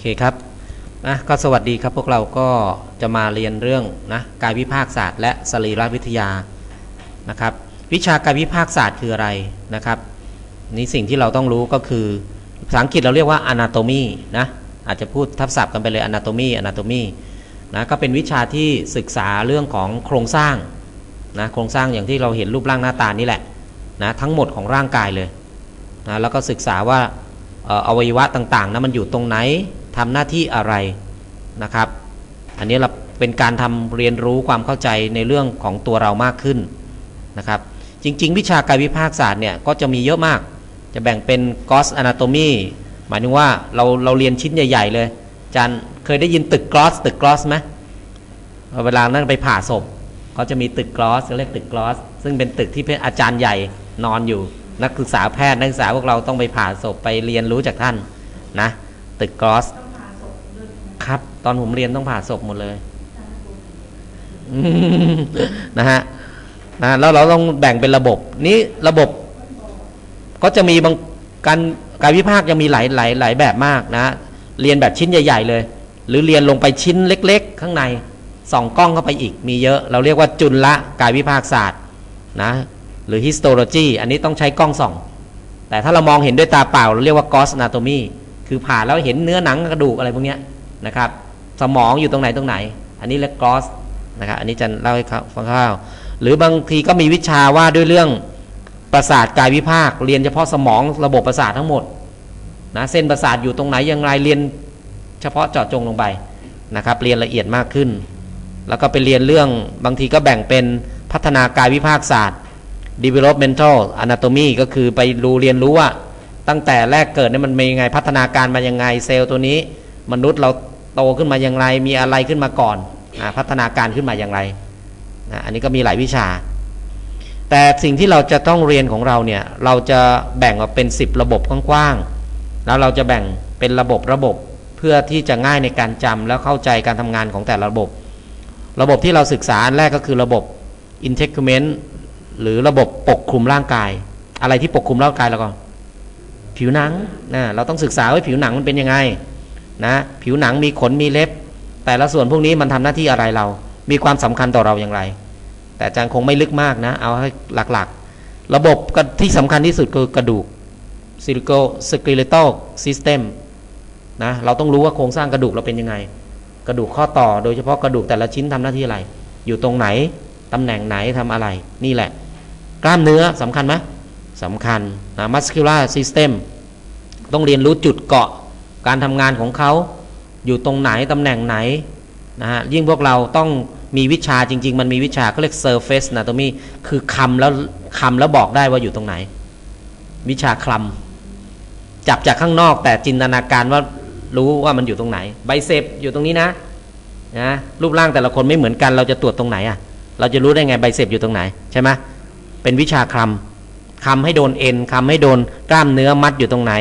เคครับนะก็สวัสดีครับพวกเราก็จะมาเรียนเรื่องนะกายวิภาคศาสตร์ และสรีรวิทยานะครับวิชากายวิภาคศาสตร์คืออะไรนะครับนี่สิ่งที่เราต้องรู้ก็คือภาษาอังกฤษเราเรียกว่า anatomy นะอาจจะพูดทับศัพท์กันไปเลย anatomy anatomy นะก็เป็นวิชาที่ศึกษาเรื่องของโครงสร้างนะโครงสร้างอย่างที่เราเห็นรูปร่างหน้าตานี่แหละนะทั้งหมดของร่างกายเลยนะแล้วก็ศึกษาว่าเอ่ออวัยวะต่างๆนะมันอยู่ตรงไหน ทำหน้าที่อะไรนะครับ อันนี้เราเป็นการทำเรียนรู้ความเข้าใจในเรื่องของตัวเรามากขึ้นนะครับ จริง ๆ วิชากายวิภาคศาสตร์เนี่ยก็จะมีเยอะมาก จะแบ่งเป็นกอสอนาโตมีหมายถึงว่าเราเราเรียนชิ้นใหญ่ ๆ เลยอาจารย์เคยได้ยินตึกกอสตึกกอสไหมเวลานั่นไปผ่าศพเขาจะมีตึกกอสเรียกตึกกอส ซึ่งเป็นตึกที่เป็นอาจารย์ใหญ่นอนอยู่ นักศึกษาแพทย์นักศึกษาพวกเราต้องไปผ่าศพไปเรียนรู้จากท่านนะ ตึกกลอสครับ ตอนผมเรียนต้องผ่าศพหมดเลยอืมนะฮะนะแล้วเราต้องแบ่งเป็นระบบ นี้ระบบ ก็จะมีบางการการวิพากษ์ยังมีหลายหลายหลายแบบมากนะ เรียนแบบชิ้นใหญ่ ๆ เลย หรือเรียนลงไปชิ้นเล็ก ๆ ข้างในส่องกล้องเข้าไปอีกมีเยอะ เราเรียกว่าจุลกายวิภาคศาสตร์นะหรือ histology อันนี้ต้องใช้กล้องส่อง แต่ถ้าเรามองเห็นด้วยตาเปล่า เราเรียกว่า gauss anatomy คือผ่าแล้วเห็นเนื้อหนังกระดูกอะไรพวกเนี้ยนะครับ สมองอยู่ตรงไหนตรงไหน อันนี้เรียก gauss นะครับอันนี้จะเล่าให้ฟังคร่าวหรือบางทีก็มีวิชาว่าด้วยเรื่องประสาทกายวิภาค เรียนเฉพาะสมองระบบประสาททั้งหมดนะเส้นประสาทอยู่ตรงไหนอย่างไรเรียนเฉพาะเจาะจงลงไปนะครับ เรียนละเอียดมากขึ้น แล้วก็ไปเรียนเรื่องบางทีก็แบ่งเป็นพัฒนากายวิภาคศาสตร์ developmental anatomy ก็คือไปรู้เรียนรู้ว่า ตั้งแต่แรกเกิดเนี่ยมันเป็นยังไงพัฒนาการมายังไงเซลล์ตัวนี้ มนุษย์เราโตขึ้นมาอย่างไร มีอะไรขึ้นมาก่อนอพัฒนาการขึ้นมาอย่างไรนะอันนี้ก็มีหลายวิชา แต่สิ่งที่เราจะต้องเรียนของเราเนี่ยเราจะแบ่งออกเป็น 10 ระบบกว้างๆแล้วเราจะแบ่งเป็นระบบระบบเพื่อที่จะง่ายในการจำแล้วเข้าใจการทำงานของแต่ละระบบ ระบบที่เราศึกษาแรกก็คือระบบ integument หรือระบบปกคลุมร่างกาย อะไรที่ปกคลุมร่างกายเราก็ ผิวหนังนะเราต้องศึกษาว่าผิวหนังมันเป็นยังไงนะผิวหนังมีขนมีเล็บ แต่ละส่วนพวกนี้มันทำหน้าที่อะไรเรา มีความสำคัญต่อเราอย่างไร แต่อาจารย์คงไม่ลึกมากนะ เอาให้หลักๆ ระบบที่สำคัญที่สุดคือกระดูกซิลิโกสกิเลโตซิสเต็มนะเราต้องรู้ว่าโครงสร้างกระดูกเราเป็นยังไง กระดูกข้อต่อโดยเฉพาะกระดูกแต่ละชิ้นทำหน้าที่อะไร อยู่ตรงไหนตำแหน่งไหนทำอะไรนี่แหละ กล้ามเนื้อสำคัญไหม สำคัญนะ muscular system ต้องเรียนรู้จุดเกาะการทำงานของเขา อยู่ตรงไหนตำแหน่งไหนนะฮะยิ่งพวกเราต้องมีวิชาจริง ๆ มันมีวิชาเขาเรียก surface anatomy คือคำแล้วคำแล้วบอกได้ว่าอยู่ตรงไหน วิชาคลำจับจากข้างนอกแต่จินตนาการว่ารู้ว่ามันอยู่ตรงไหนไบเซปอยู่ตรงนี้นะนะรูปร่างแต่ละคนไม่เหมือนกันเราจะตรวจตรงไหนอะเราจะรู้ได้ไงไบเซปอยู่ตรงไหนใช่ไหมเป็นวิชาคลำ คำให้โดนเอ็นคำให้โดนกล้ามเนื้อมัดอยู่ตรงไหน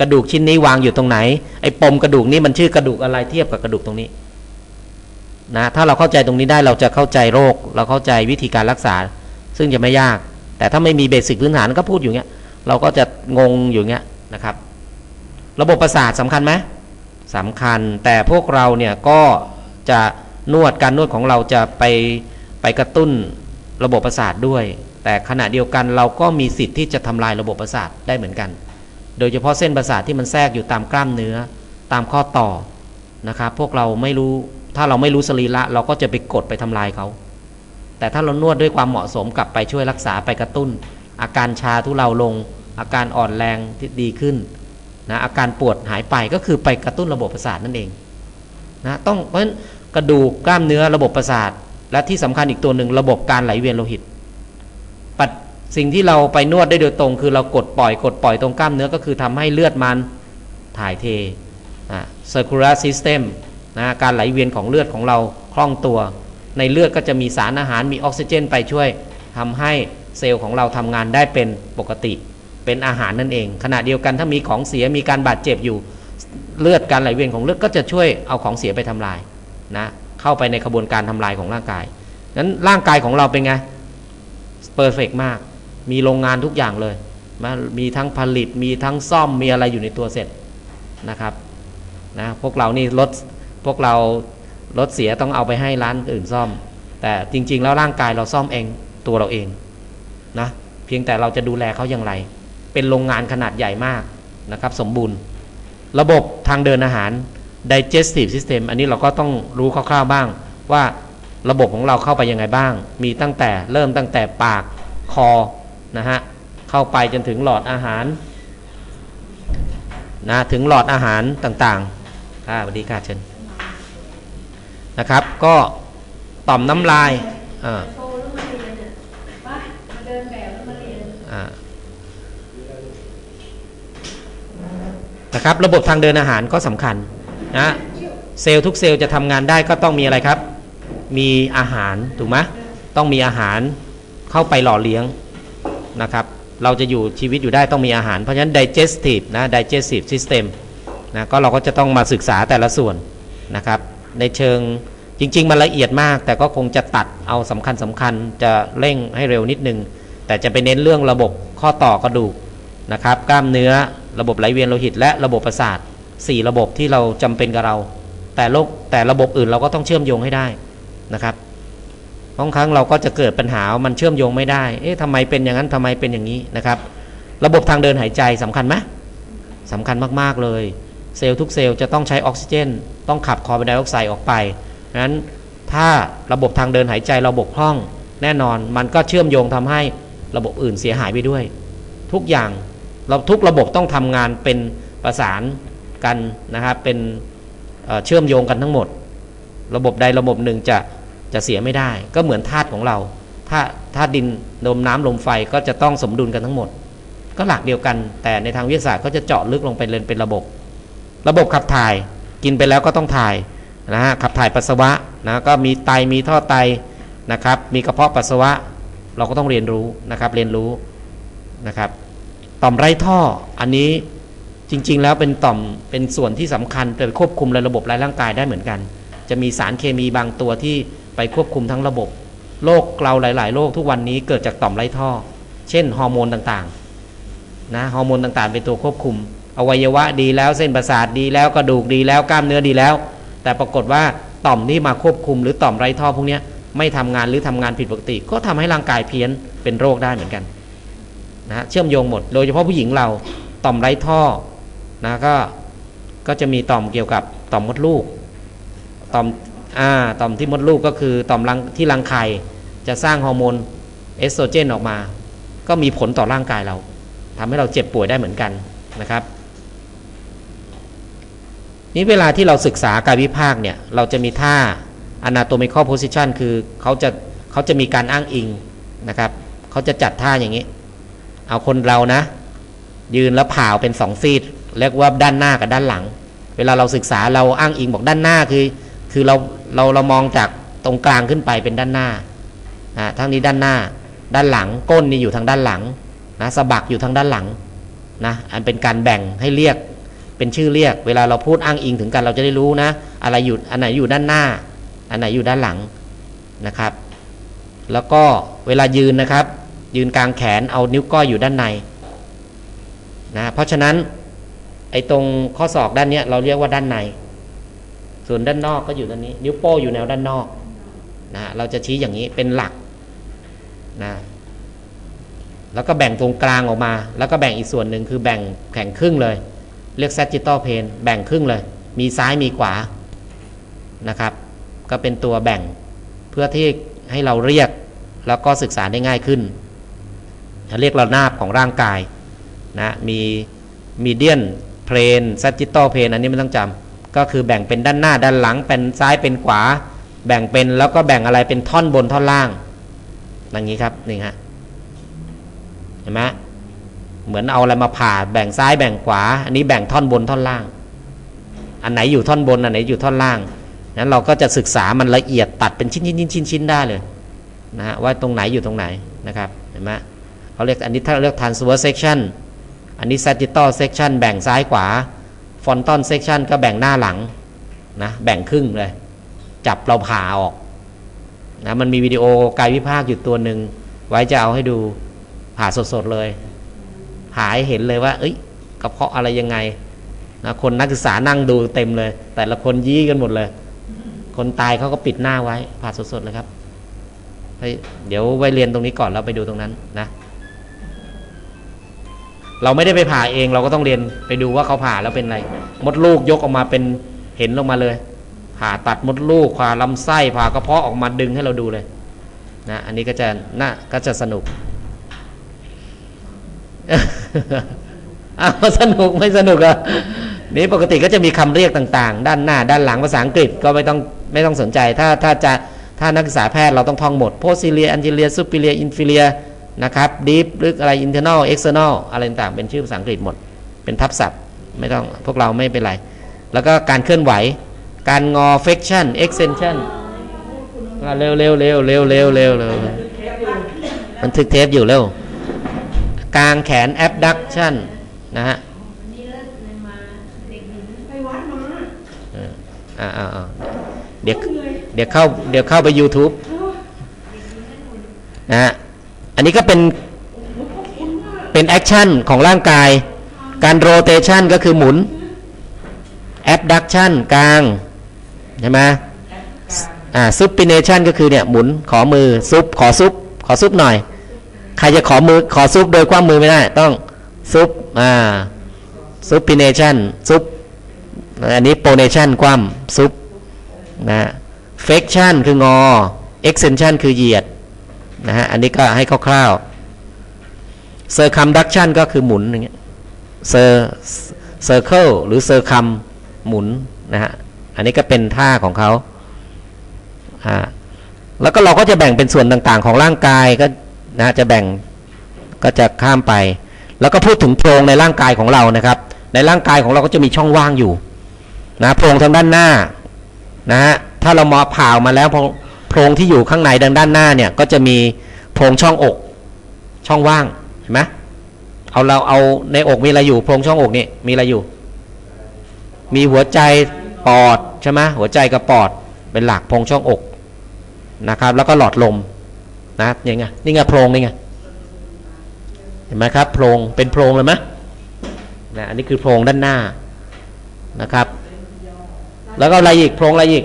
กระดูกชิ้นนี้วางอยู่ตรงไหนไอ้ปมกระดูกนี้มันชื่อกระดูกอะไรเทียบกับกระดูกตรงนี้นะถ้าเราเข้าใจตรงนี้ได้เราจะเข้าใจโรค เราเข้าใจวิธีการรักษา ซึ่งจะไม่ยาก แต่ถ้าไม่มีเบสิกพื้นฐานก็พูดอยู่เงี้ยเราก็จะงงอยู่เงี้ยนะครับ ระบบประสาทสำคัญไหมสำคัญแต่พวกเราเนี่ยก็จะนวดการนวดของเราจะไปไปกระตุ้นระบบประสาทด้วย แต่ขณะเดียวกันเราก็มีสิทธิ์ที่จะทำลายระบบประสาทได้เหมือนกัน โดยเฉพาะเส้นประสาทที่มันแทรกอยู่ตามกล้ามเนื้อตามข้อต่อนะครับพวกเราไม่รู้ถ้าเราไม่รู้สรีระเราก็จะไปกดไปทำลายเขาแต่ถ้าเรานวดด้วยความเหมาะสมกลับไปช่วยรักษาไปกระตุ้น อาการชาทุเลาลง อาการอ่อนแรงที่ดีขึ้นนะอาการปวดหายไปก็คือไปกระตุ้นระบบประสาทนั่นเองนะต้องเพราะฉะนั้นกระดูกกล้ามเนื้อระบบประสาท และที่สำคัญอีกตัวหนึ่งระบบการไหลเวียนโลหิต สิ่งที่เราไปนวดได้โดยตรง คือเรากดปล่อยกดปล่อยตรงกล้ามเนื้อก็คือทำให้เลือดมันถ่ายเทนะ circular system นะการไหลเวียนของเลือดของเราคล่องตัว ในเลือดก็จะมีสารอาหารมีออกซิเจน ไปช่วยทำให้เซลล์ของเราทำงานได้เป็นปกติ เป็นอาหารนั่นเอง ขณะเดียวกันถ้ามีของเสียมีการบาดเจ็บอยู่เลือดการไหลเวียนของเลือดก็จะช่วยเอาของเสียไปทำลายนะเข้าไปในกระบวนการทำลายของร่างกายนั้นร่างกายของเราเป็นไงเพอร์เฟกมาก มีโรงงานทุกอย่างเลยมีทั้งผลิตมีทั้งซ่อมมีอะไรอยู่ในตัวเสร็จนะครับนะพวกเรานี่รถพวกเรารถเสียต้องเอาไปให้ร้านอื่นซ่อม แต่จริง ๆ แล้วร่างกายเราซ่อมเองตัวเราเองนะเพียงแต่เราจะดูแลเขาอย่างไร เป็นโรงงานขนาดใหญ่มากนะครับ สมบูรณ์ ระบบทางเดินอาหาร digestive system อันนี้เราก็ต้องรู้คร่าวๆบ้าง ว่าระบบของเราเข้าไปยังไงบ้าง มีตั้งแต่เริ่มตั้งแต่ปากคอ นะฮะเข้าไปจนถึงหลอดอาหารนะถึงหลอดอาหารต่างๆค่ะสวัสดีค่ะเชิญนะครับ ก็ต่อมน้ำลายอ่าโชว์แล้วมาเรียนเนี่ยไปมาเดินแบบแล้วมาเรียนอ่านะครับระบบทางเดินอาหารก็สำคัญนะเซลล์ทุกเซลล์จะทำงานได้ก็ต้องมีอะไรครับ มีอาหารถูกไหมต้องมีอาหารเข้าไปหล่อเลี้ยง นะครับเราจะอยู่ชีวิตอยู่ได้ต้องมีอาหาร เพราะฉะนั้น digestive นะ digestive system นะก็เราก็จะต้องมาศึกษาแต่ละส่วนนะครับ ในเชิงจริง ๆ มันละเอียดมาก แต่ก็คงจะตัดเอาสำคัญสำคัญจะเร่งให้เร็วนิดนึง แต่จะไปเน้นเรื่องระบบข้อต่อกระดูกนะครับ กล้ามเนื้อระบบไหลเวียนโลหิต และระบบประสาท 4 ระบบที่เราจำเป็นกับเรา แต่โรคแต่ระบบอื่นเราก็ต้องเชื่อมโยงให้ได้นะครับ บางครั้งเราก็จะเกิดปัญหา มันเชื่อมโยงไม่ได้ เอ๊ะทำไมเป็นอย่างนั้นทำไมเป็นอย่างนี้นะครับ ระบบทางเดินหายใจสำคัญไหมสำคัญมากๆเลย เซลล์ทุกเซลล์จะต้องใช้ออกซิเจน ต้องขับคาร์บอนไดออกไซด์ออกไปนั้นถ้าระบบทางเดินหายใจเราบกพร่อง แน่นอนมันก็เชื่อมโยงทำให้ระบบอื่นเสียหายไปด้วย ทุกอย่างเราทุกระบบต้องทำงานเป็นประสานกันนะครับเป็นเเชื่อมโยงกันทั้งหมด ระบบใดระบบหนึ่งจะ จะเสียไม่ได้ ก็เหมือนธาตุของเราถ้าธาตุดินลมน้ำลมไฟก็จะต้องสมดุลกันทั้งหมด ก็หลักเดียวกัน แต่ในทางวิทยาศาสตร์ก็จะเจาะลึกลงไปเลยเป็นระบบ ระบบขับถ่ายกินไปแล้วก็ต้องถ่ายนะฮะขับถ่ายปัสสาวะนะก็มีไตมีท่อไตนะครับมีกระเพาะปัสสาวะเราก็ต้องเรียนรู้นะครับเรียนรู้นะครับต่อมไร้ท่ออันนี้จริง ๆ แล้วเป็นต่อมเป็นส่วนที่สำคัญแต่ควบคุมระบบรายร่างกายได้เหมือนกัน จะมีสารเคมีบางตัวที่ ไปควบคุมทั้งระบบ โรคเราหลาย ๆ โรคทุกวันนี้เกิดจากต่อมไร้ท่อ เช่นฮอร์โมนต่างๆนะฮอร์โมนต่างๆ เป็นตัวควบคุม อวัยวะดีแล้วเส้นประสาทดีแล้วกระดูกดีแล้วกล้ามเนื้อดีแล้ว แต่ปรากฏว่าต่อมที่มาควบคุม หรือต่อมไร้ท่อพวกนี้ไม่ทำงานหรือทำงานผิดปกติ ก็ทำให้ร่างกายเพี้ยนเป็นโรคได้เหมือนกันนะเชื่อมโยงหมดโดยเฉพาะผู้หญิงเราต่อมไร้ท่อนะก็ก็จะมีต่อมเกี่ยวกับต่อมมดลูก ต่อม อ่าต่อมที่มดลูกก็คือต่อมรังที่รังไข่จะสร้างฮอร์โมนเอสโตรเจนออกมา ก็มีผลต่อร่างกายเราทำให้เราเจ็บป่วยได้เหมือนกันนะครับ นี่เวลาที่เราศึกษากายวิภาคเนี่ยเราจะมีท่า anatomical position คือเขาจะเขาจะมีการอ้างอิงนะครับเขาจะจัดท่าอย่างนี้ เอาคนเรานะ ยืนแล้วผ่าเป็นสองซีดเรียกว่าด้านหน้ากับด้านหลัง เวลาเราศึกษาเราอ้างอิงบอกด้านหน้าคือ คือเรา เราเรามองจากตรงกลางขึ้นไปเป็นด้านหน้าอ่าทั้งนี้ด้านหน้า ด้านหลังก้นนี่อยู่ทางด้านหลังนะสะบักอยู่ทางด้านหลังนะอันเป็นการแบ่งให้เรียกเป็นชื่อเรียก เวลาเราพูดอ้างอิงถึงกันเราจะได้รู้นะ อะไรอยู่อันไหนอยู่ด้านหน้า อันไหนอยู่ด้านหลังนะครับ แล้วก็เวลายืนนะครับ ยืนกลางแขนเอานิ้วก้อยอยู่ด้านในนะเพราะฉะนั้นไอ้ตรงข้อศอกด้านเนี้ยเราเรียกว่าด้านใน ส่วนด้านนอกก็อยู่ด้านนี้ นิ้วโป้อยู่แนวด้านนอกนะเราจะชี้อย่างนี้เป็นหลักนะแล้วก็แบ่งตรงกลางออกมา แล้วก็แบ่งอีกส่วนหนึ่งคือแบ่งแข่งครึ่งเลย เรียก sagittal plane แบ่งครึ่งเลย มีซ้ายมีขวานะครับ ก็เป็นตัวแบ่งเพื่อที่ให้เราเรียกแล้วก็ศึกษาได้ง่ายขึ้น เรียกระนาบของร่างกายนะมีมีเดียนเพลนซัจิตอลเพลนอันนี้ไม่ต้องจำ ก็คือแบ่งเป็นด้านหน้าด้านหลังเป็นซ้ายเป็นขวา แบ่งเป็นแล้วก็แบ่งอะไรเป็นท่อนบนท่อนล่างอย่างนี้ครับนี่ฮะเห็นไหมเหมือนเอาอะไรมาผ่าแบ่งซ้ายแบ่งขวา อันนี้แบ่งท่อนบนท่อนล่าง อันไหนอยู่ท่อนบนอันไหนอยู่ท่อนล่างนั้นเราก็จะศึกษามันละเอียดตัดเป็นชิ้นชิ้นชิ้นชิ้นๆได้เลยนะฮะว่าตรงไหนอยู่ตรงไหนนะครับเห็นไหมเขาเรียกอันนี้ถ้าเรียก transverse section อันนี้ sagittal section แบ่งซ้ายขวา frontal section ก็แบ่งหน้าหลังนะแบ่งครึ่งเลย จับเราผ่าออกนะมันมีวิดีโอกายวิภาคอยู่ตัวหนึ่งไว้จะเอาให้ดูผ่าสดๆเลยผ่าให้เห็นเลยว่า เอ้ยกระเพาะอะไรยังไงนะคนนักศึกษานั่งดูเต็มเลย แต่ละคนยี้กันหมดเลย คนตายเขาก็ปิดหน้าไว้ผ่าสดๆเลยครับเฮ้ยเดี๋ยวไว้เรียนตรงนี้ก่อนแล้วไปดูตรงนั้นนะ เราไม่ได้ไปผ่าเองเราก็ต้องเรียนไปดูว่าเขาผ่าแล้วเป็นอะไรมดลูกยกออกมาเป็นเห็นลงมาเลย ผ่าตัดมดลูกผ่าลำไส้ผ่ากระเพาะออกมาดึงให้เราดูเลยนะอันนี้ก็จะน่าก็จะสนุกอ้าวสนุกไม่สนุกอะนี่ปกติก็จะมีคำเรียกต่างๆ ด้านหน้า ด้านหลังภาษาอังกฤษก็ไม่ต้องไม่ต้องสนใจ ถ้าถ้าจะถ้านักศึกษาแพทย์เราต้องท่องหมด posterior anterior superior inferior น นะครับ deep หรืออะไร internal external อะไรต่างเป็นชื่อภาษาอังกฤษหมด เป็นทับศัพท์ไม่ต้องพวกเราไม่เป็นไร แล้วก็การเคลื่อนไหว การงอ flexion extension อะเร็วเร็วเร็วเร็วเร็วเร็วเร็วมันทึกเทปอยู่เร็วกลางแขน abduction นะฮะวักเรียนมาเด็กหญิงไปวัดมาเอออ่าอ่าอ่าเดี๋ยวเดี๋ยวเข้าเดี๋ยวเข้าไป YouTube นะฮะ อันนี้ก็เป็นเป็นแอคชั่นของร่างกาย การโรเตชันก็คือหมุน abduction กลางใช่ไหมอ่า supination ก็คือเนี่ยหมุนขอมือซุปขอซุปขอซุปหน่อย ใครจะขอมือขอซุปโดยคว้ามือไม่ได้ ต้องซุปอ่า supination ซุปอันนี้ pronation คว่ำซุปนะ flexion คืองอ extension คือเหยียด นะฮะอันนี้ก็ให้คร่าวๆ circumduction ก็คือหมุนอย่างเงี้ย cir circle หรือ circum หมุนนะฮะอันนี้ก็เป็นท่าของเขาอ่าแล้วก็เราก็จะแบ่งเป็นส่วนต่างๆ ของร่างกายก็นะจะแบ่งก็จะข้ามไป แล้วก็พูดถึงโพรงในร่างกายของเรานะครับ ในร่างกายของเราก็จะมีช่องว่างอยู่นะโพรงทางด้านหน้านะฮะถ้าเรามาผ่ามาแล้วโพรง รงที่อยู่ข้างในดังด้านหน้าเนี่ยก็จะมีโพรงช่องอก ช่องว่างเห็นไหมเอาเราเอาในอกมีอะไรอยู่โพรงช่องอกนี่มีอะไรอยู่ มีหัวใจปอดใช่ไหมหัวใจกับปอดเป็นหลักโพรงช่องอกนะครับ แล้วก็หลอดลมนะยังไงนี่ไงโพรงนี่ไงเห็นไหมครับโพรงเป็นโพรงเลยไหมนะอันนี้คือโพรงด้านหน้านะครับ แล้วก็อะไรอีกโพรงอะไรอีก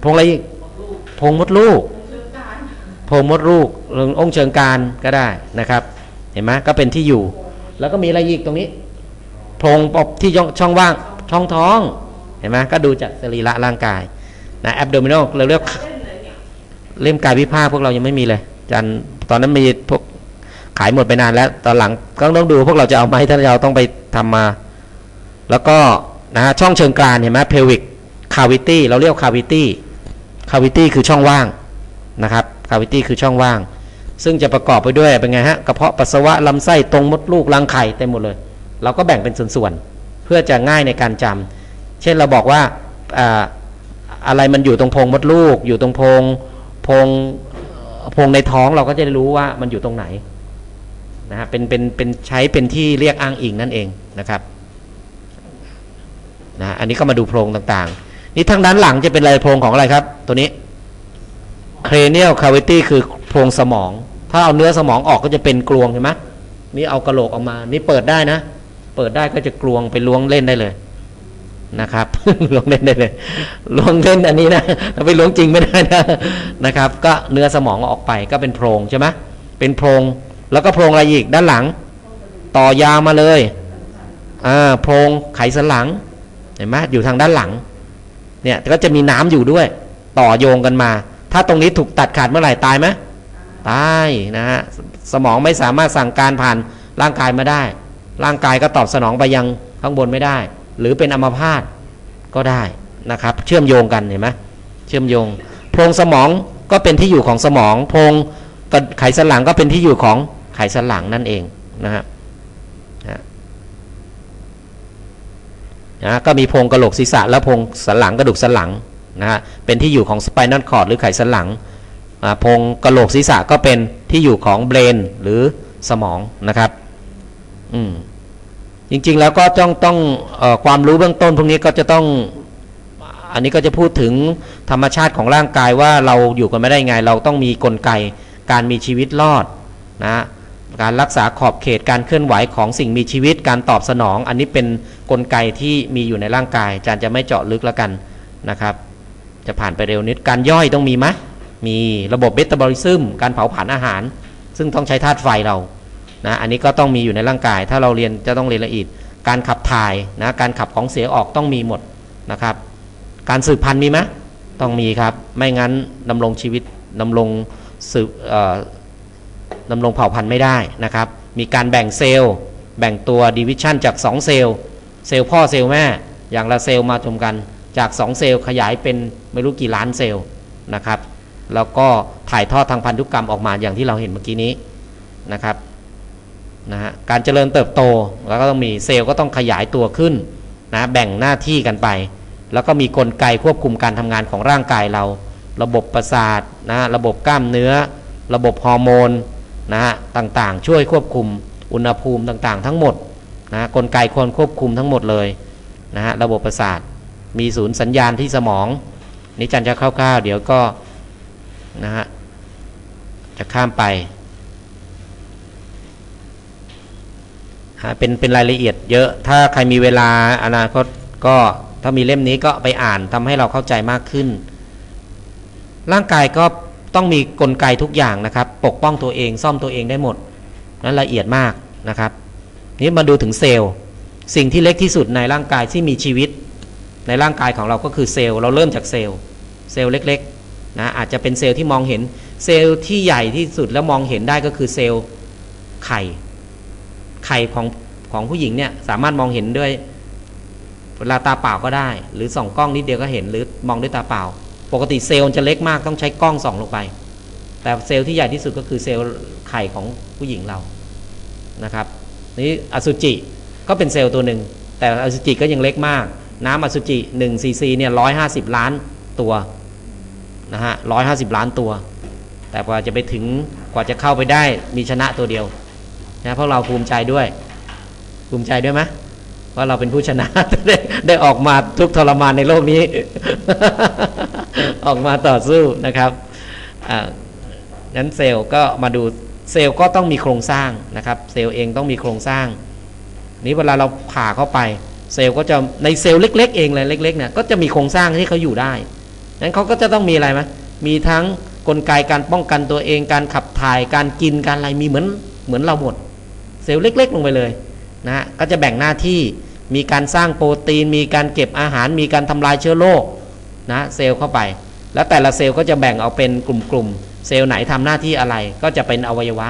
โพรงอะไรอีก งมดลูกโพงมดลูกหรือองค์เชิงการก็ได้นะครับ เห็นไหมก็เป็นที่อยู่ แล้วก็มีอะไรอีกตรงนี้โพรงปอบที่ช่องว่างช่องท้อง เห็นไหมก็ดูจากสรีระร่างกายนะแอบโดมิโนเราเรียกเล่มกายวิภาคพวกเรายังไม่มีเลยจันตอนนั้นมีพวกขายหมดไปนานแล้ว ตอนหลังก็ต้องดูพวกเราจะเอาไหมถ้าเราต้องไปทำมา แล้วก็นะช่องเชิงกรานเห็นไหม pelvic cavity เราเรียก cavity cavity คือช่องว่างนะครับ cavity คือช่องว่าง ซึ่งจะประกอบไปด้วยเป็นไงฮะกระเพาะปัสสาวะลำไส้ตรงมดลูกรังไข่เต็มหมดเลย เราก็แบ่งเป็นส่วนๆเพื่อจะง่ายในการจำเช่นเราบอกว่าอ่าอะไรมันอยู่ตรงโพงมดลูก อยู่ตรงโพงโพงโพงในท้องเราก็จะได้รู้ว่ามันอยู่ตรงไหนนะฮะเป็นเป็นเป็นใช้เป็นที่เรียกอ้างอิงนั่นเองนะครับนะอันนี้ก็มาดูโพรงต่างๆ นี่ทางด้านหลังจะเป็นไรโพรงของอะไรครับ ตัวนี้ cranial cavity คือโพรงสมอง ถ้าเอาเนื้อสมองออกก็จะเป็นกลวงเห็นไหมนี่เอากระโหลกออกมา นี่เปิดได้นะ เปิดได้ก็จะกลวงไปล้วงเล่นได้เลยนะครับล้วงเล่นได้เลยล้วงเล่นอันนี้นะไปล้วงจริงไม่ได้นะนะครับ ก็เนื้อสมองออกไปก็เป็นโพรงใช่ไหมเป็นโพรงแล้วก็โพรงอะไรอีกด้านหลัง ต่อยาวมาเลยอ่าโพรงไขสันหลังเห็นไหมอยู่ทางด้านหลัง เนี่ยก็จะมีน้ำอยู่ด้วย ต่อโยงกันมา ถ้าตรงนี้ถูกตัดขาดเมื่อไหร่ตายไหมตายนะฮะสมองไม่สามารถสั่งการผ่านร่างกายมาได้ ร่างกายก็ตอบสนองไปยังข้างบนไม่ได้ หรือเป็นอัมพาตก็ได้นะครับ เชื่อมโยงกันเห็นไหมเชื่อมโยง โพรงสมองก็เป็นที่อยู่ของสมอง โพรงไขสันหลังก็เป็นที่อยู่ของไขสันหลังนั่นเองนะครับ นะก็มีโพรงกระโหลกศีรษะและโพรงสันหลังกระดูกสันหลังนะฮะเป็นที่อยู่ของสไปนัลคอร์ดหรือไขสันหลังโพรงกระโหลกศีรษะก็เป็นที่อยู่ของเบรนหรือสมองนะครับอืมจริงๆแล้วก็ต้องต้องอความรู้เบื้องต้นพวกนี้ก็จะต้องอันนี้ก็จะพูดถึงธรรมชาติของร่างกายว่าเราอยู่กันไม่ได้ไง เราต้องมีกลไกการมีชีวิตรอดนะ การรักษาขอบเขตการเคลื่อนไหวของสิ่งมีชีวิตการตอบสนอง อันนี้เป็นนกลไกที่มีอยู่ในร่างกายอาจารย์จะไม่เจาะลึกแล้วกันนะครับ จะผ่านไปเร็วนิดการย่อยต้องมีไหมมีระบบเบตาบอลิซึมการเผาผลาญอาหาร ซึ่งต้องใช้ธาตุไฟเรานะอันนี้ก็ต้องมีอยู่ในร่างกาย ถ้าเราเรียนจะต้องเรียนละเอียดการขับถ่ายนะการขับของเสียออกต้องมีหมดนะครับ การสืบพันธุ์มีไหมต้องมีครับ ไม่งั้นดำรงชีวิตดำรงสืบ ดำรงเผ่าพันธุ์ไม่ได้นะครับ มีการแบ่งเซลล์ แบ่งตัวดิวิชันจาก 2 เซลล์ เซลล์พ่อเซลล์แม่ อย่างละเซลล์มาชมกันจาก 2 เซลล์ขยายเป็นไม่รู้กี่ล้านเซลล์นะครับ แล้วก็ถ่ายทอดทางพันธุกรรมออกมาอย่างที่เราเห็นเมื่อกี้นี้นะครับนะฮะการเจริญเติบโตแล้วก็ต้องมีเซลล์ก็ต้องขยายตัวขึ้นนะแบ่งหน้าที่กันไป แล้วก็มีกลไกควบคุมการทำงานของร่างกายเรา ระบบประสาทนะระบบกล้ามเนื้อ ระบบฮอร์โมน นะฮะต่างๆ ช่วยควบคุมอุณหภูมิต่างๆ ทั้งหมดนะกลไกควรควบคุมทั้งหมดเลยนะฮะระบบประสาทมีศูนย์สัญญาณที่สมองนี่จันจะคร่าวๆเดี๋ยวก็นะฮะจะข้ามไปฮะเป็นเป็นรายละเอียดเยอะถ้าใครมีเวลาอนาคตก็ถ้ามีเล่มนี้ก็ไปอ่านทำให้เราเข้าใจมากขึ้น ร่างกายก็ ต้องมีกลไกทุกอย่างนะครับ ปกป้องตัวเองซ่อมตัวเองได้หมด นั้นละเอียดมากนะครับ นี้มาดูถึงเซลล์ สิ่งที่เล็กที่สุดในร่างกายที่มีชีวิต ในร่างกายของเราก็คือเซลล์ เราเริ่มจากเซลล์ เซลล์เล็กๆนะอาจจะเป็นเซลล์ที่มองเห็น เซลล์ที่ใหญ่ที่สุดแล้วมองเห็นได้ก็คือเซลล์ไข่ ไข่ของของผู้หญิงเนี่ยสามารถมองเห็นด้วยเวลาตาเปล่าก็ได้ หรือส่องกล้องนิดเดียวก็เห็นหรือมองด้วยตาเปล่า ปกติเซลล์จะเล็กมากต้องใช้กล้องส่องลงไป แต่เซลล์ที่ใหญ่ที่สุดก็คือเซลล์ไข่ของผู้หญิงเรานะครับนี่อสุจิก็เป็นเซลล์ตัวหนึ่ง แต่อสุจิก็ยังเล็กมาก น้ำอสุจิ1ซีซีเนี่ยร้อยห้าสิบล้านตัวนะฮะร้อยห้าสิบล้านตัว แต่กว่าจะไปถึงกว่าจะเข้าไปได้มีชนะตัวเดียวนะพวกเราภูมิใจด้วย ภูมิใจด้วยไหมว่าเราเป็นผู้ชนะได้ได้ออกมาทุกทรมานในโลกนี้ ออกมาต่อสู้นะครับนั้นเซลล์ก็มาดูเซลล์ก็ต้องมีโครงสร้างนะครับ เซลล์เองต้องมีโครงสร้าง นี้เวลาเราผ่าเข้าไป เซลล์ก็จะในเซลล์เล็ก ๆ เองเลยเล็กๆเนี่ยก็จะมีโครงสร้างที่เขาอยู่ได้นั้นเขาก็จะต้องมีอะไรไหมมีทั้งกลไกการป้องกันตัวเอง การขับถ่ายการกินการอะไรมีเหมือนเหมือนเราหมด เซลล์เล็ก ๆ ลงไปเลยนะฮะก็จะแบ่งหน้าที่มีการสร้างโปรตีน มีการเก็บอาหาร มีการทำลายเชื้อโรค นะเซลล์เข้าไป แล้วแต่ละเซลล์ก็จะแบ่งเอาเป็นกลุ่มๆ เซลล์ไหนทำหน้าที่อะไรก็จะเป็นอวัยวะ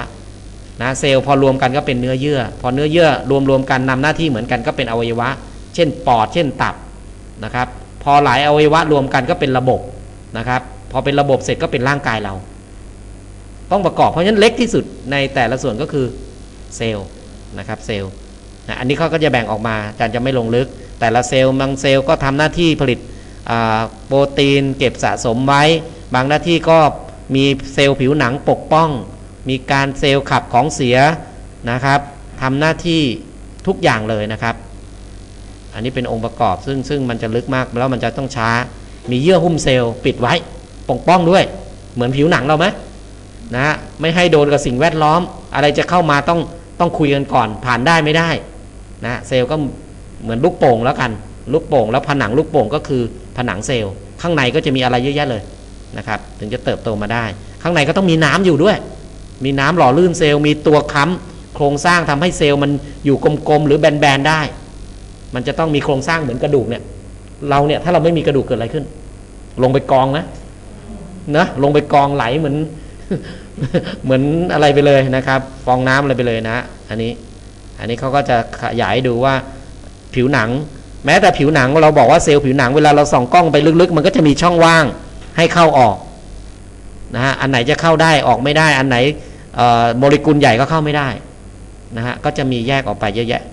นะเซลล์พอรวมกันก็เป็นเนื้อเยื่อ พอเนื้อเยื่อรวมรวมกันนำหน้าที่เหมือนกันก็เป็นอวัยวะ เช่นปอด เช่นตับนะครับพอหลายอวัยวะรวมกันก็เป็นระบบนะครับพอเป็นระบบเสร็จก็เป็นร่างกายเรา ต้องประกอบเพราะฉะนั้นเล็กที่สุดในแต่ละส่วนก็คือเซลล์นะครับเซลล์นะอันนี้เขาก็จะแบ่งออกมาอาจารย์จะไม่ลงลึก แต่ละเซลล์บางเซลล์ก็ทำหน้าที่ผลิต โปรตีนเก็บสะสมไว้ บางหน้าที่ก็มีเซลล์ผิวหนังปกป้อง มีการเซลล์ขับของเสียนะครับทำหน้าที่ทุกอย่างเลยนะครับ อันนี้เป็นองค์ประกอบซึ่งซึ่งมันจะลึกมากแล้วมันจะต้องช้า มีเยื่อหุ้มเซลล์ปิดไว้ปกป้องด้วย เหมือนผิวหนังเราไหมนะฮะไม่ให้โดนกับสิ่งแวดล้อม อะไรจะเข้ามาต้องต้องคุยกันก่อนผ่านได้ไม่ได้นะเซลล์ก็เหมือนลูกโป่งแล้วกันลูกโป่งแล้วผนังลูกโป่งก็คือ ผนังเซลล์ ข้างในก็จะมีอะไรเยอะแยะเลยนะครับ ถึงจะเติบโตมาได้ ข้างในก็ต้องมีน้ำอยู่ด้วย มีน้ำหล่อลื่นเซลล์มีตัวค้ำโครงสร้างทำให้เซลล์มันอยู่กลมๆหรือแบนๆได้ มันจะต้องมีโครงสร้างเหมือนกระดูกเนี่ย เราเนี่ยถ้าเราไม่มีกระดูกเกิดอะไรขึ้น ลงไปกองนะนะลงไปกองไหลเหมือนเหมือนอะไรไปเลยนะครับ ฟองน้ำอะไรไปเลยนะ อันนี้ อันนี้เขาก็จะขยายดูว่าผิวหนัง แม้แต่ผิวหนังเราบอกว่าเซลล์ผิวหนังเวลาเราส่องกล้องไปลึกๆ มันก็จะมีช่องว่างให้เข้าออกนะฮะอันไหนจะเข้าได้ออกไม่ได้ อันไหนโมเลกุลใหญ่ก็เข้าไม่ได้นะฮะก็จะมีแยกออกไปเยอะแยะ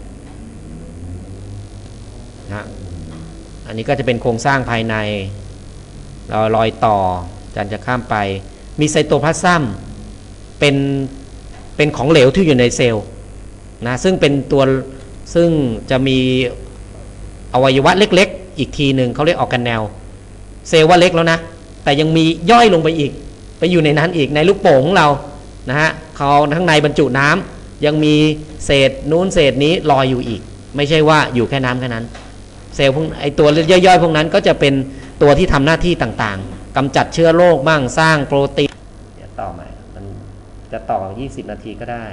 นะฮะอันนี้ก็จะเป็นโครงสร้างภายใน เรารอยต่อจารย์จะข้ามไป มีไซโตพลาซัมเป็นเป็นของเหลวที่อยู่ในเซลล์นะซึ่งเป็นตัวซึ่งจะมี อวัยวะเล็ก ๆ อีกทีหนึ่งเขาเรียกออกกันแนว เซลล์ว่าเล็กแล้วนะ แต่ยังมีย่อยลงไปอีก ไปอยู่ในนั้นอีกในลูกโป่งของเรานะฮะเขาข้างในบรรจุน้ยังมีเศษนู้นเศษนี้ลอยอยู่อีก ไม่ใช่ว่าอยู่แค่น้ำแค่นั้น เซลล์พวกไอตัวย่อยๆพวกนั้นก็จะเป็นตัวที่ทำหน้าที่ต่างๆกำจัดเชื้อโรคบ้างสร้างโปรตีนเดี๋ยวต่อใหม่มันจะต่อ 20 นาทีก็ได้